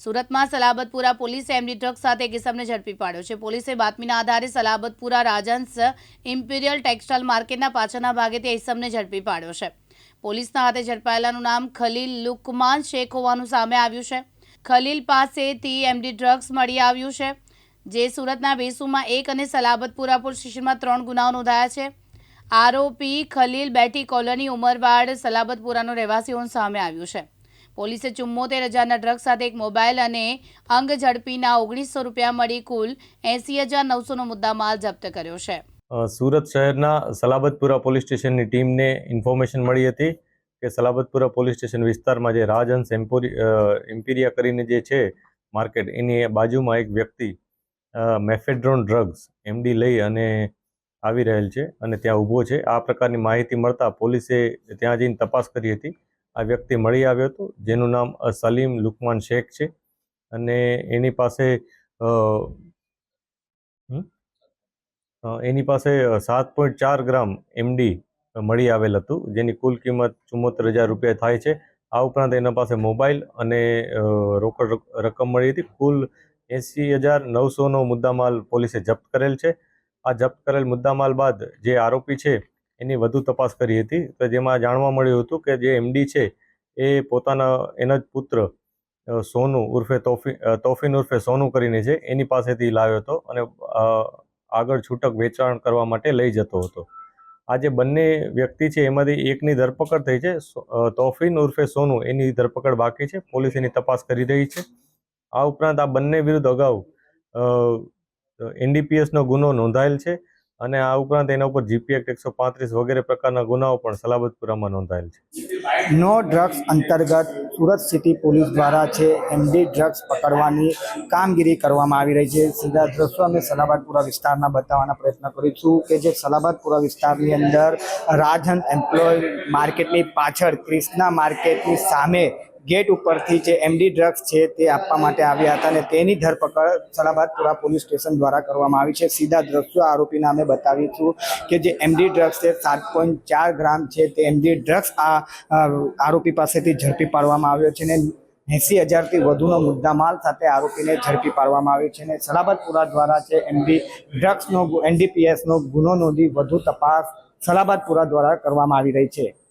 સુરતમાં સલાબતપુરા પોલીસે MD drugs સાથે એક ઇસમને ઝડપી પાડ્યો છે. પોલીસે બાતમીના આધારે સલાબતપુરા રાજન્સ ઇમ્પિરિયલ ટેક્સટાઇલ માર્કેટના પાછળના ભાગેથી આ ઇસમને ઝડપી પાડ્યો છે. પોલીસના હાથે ઝડપાયેલાનું નામ ખલીલ લુકમાન શેખ હોવાનું સામે આવ્યું છે. ખલીલ પાસેથી એમડી ડ્રગ્સ મળી આવ્યું છે, જે સુરતના વેસુમાં એક અને સલાબતપુરા પોલીસ સ્ટેશનમાં ત્રણ ગુનાઓ નોંધાયા છે. આરોપી ખલીલ બેઠી કોલોની ઉમરવાડ સલાબતપુરાનો રહેવાસી હોવાનું સામે આવ્યું છે. પોલીસે ચુમ્મોતેર હજારના ડ્રગ સાથે એક મોબાઈલ અને અંગ ઝડપીના ઓગણીસો રૂપિયા મળી કુલ એંસી હજાર નવસોનો મુદ્દામાલ જપ્ત કર્યો છે. સુરત શહેરના સલાબતપુરા પોલીસ સ્ટેશનની ટીમને ઇન્ફોર્મેશન મળી હતી કે સલાબતપુરા પોલીસ સ્ટેશન વિસ્તારમાં જે રાજહંસ એમ્પોરી એમ્પિરિયા કરીને જે છે માર્કેટ, એની બાજુમાં એક વ્યક્તિ મેફેડ્રોન ડ્રગ્સ એમડી લઈ અને આવી રહેલ છે અને ત્યાં ઊભો છે. આ પ્રકારની માહિતી મળતા પોલીસે ત્યાં જઈને તપાસ કરી હતી. આ વ્યક્તિ મળી આવ્યો હતો, જેનું નામ સલીમ લુકમાન શેખ છે. અને એની પાસે એની પાસે સાત પોઈન્ટ ચાર ગ્રામ એમડી મળી આવેલ હતું, જેની કુલ કિંમત ચુમ્મોતેર હજાર રૂપિયા થાય છે. આ ઉપરાંત એના પાસે મોબાઈલ અને રોકડ રક- રકમ મળી હતી. કુલ એંસી હજાર નવસોનો મુદ્દામાલ પોલીસે જપ્ત કરેલ છે. આ જપ્ત કરેલ મુદ્દામાલ બાદ જે આરોપી છે એની વધુ તપાસ કરી હતી. તો જેમાં જાણવા મળ્યું હતું કે જે એમડી છે, એ પોતાના એના જ પુત્ર સોનું ઉર્ફે તોફી તોફીન ઉર્ફે સોનુ કરીને છે, એની પાસેથી લાવ્યો હતો અને આગળ છૂટક વેચાણ કરવા માટે લઈ જતો હતો. આ જે બંને વ્યક્તિ છે, એમાંથી એકની ધરપકડ થઈ છે તોફીન ઉર્ફે સોનુ એની ધરપકડ બાકી છે, પોલીસ એની તપાસ કરી રહી છે. આ ઉપરાંત આ બંને વિરુદ્ધ અગાઉ એનડીપીએસનો ગુનો નોંધાયેલ છે. અને આ ઉપરાંત એના ઉપર જીપી એક્ટ એકસો પાંત્રીસ વગેરે પ્રકારના ગુનાઓ પણ સલાબતપુરામાં નોંધાયેલ છે. નો ડ્રગ્સ અંતર્ગત સુરત સિટી પોલીસ દ્વારા છે એમડી ડ્રગ્સ પકડવાની કામગીરી કરવામાં આવી રહી છે. સીધા દ્રશ્યો અમે સલાબાદપુરા વિસ્તારના બતાવવાના પ્રયત્ન કરીશું કે જે સલાબાદપુરા વિસ્તારની અંદર રાજન એમ્પ્લોય માર્કેટની પાછળ ક્રિષ્ના માર્કેટની સામે ગેટ ઉપરથી જે એમડી ડ્રગ્સ છે તે આપવા માટે આવ્યા હતા અને તેની ધરપકડ સલાબાદપુરા પોલીસ સ્ટેશન દ્વારા કરવામાં આવી છે. સીધા દ્રશ્યો આરોપીના અમે બતાવીશું કે જે એમડી ડ્રગ્સ છે, સાત પોઈન્ટ ચાર ગ્રામ છે તે એમડી ડ્રગ્સ આ આરોપી પાસેથી ઝડપી પાડવામાં આવ્યો છે ને એંસી હજારથી વધુનો મુદ્દામાલ સાથે આરોપીને ઝડપી પાડવામાં આવ્યો છે અને સલાબતપુરા દ્વારા છે એમડી ડ્રગ્સનો એનડીપીએસનો ગુનો નોંધી વધુ તપાસ સલાબતપુરા દ્વારા કરવામાં આવી રહી છે.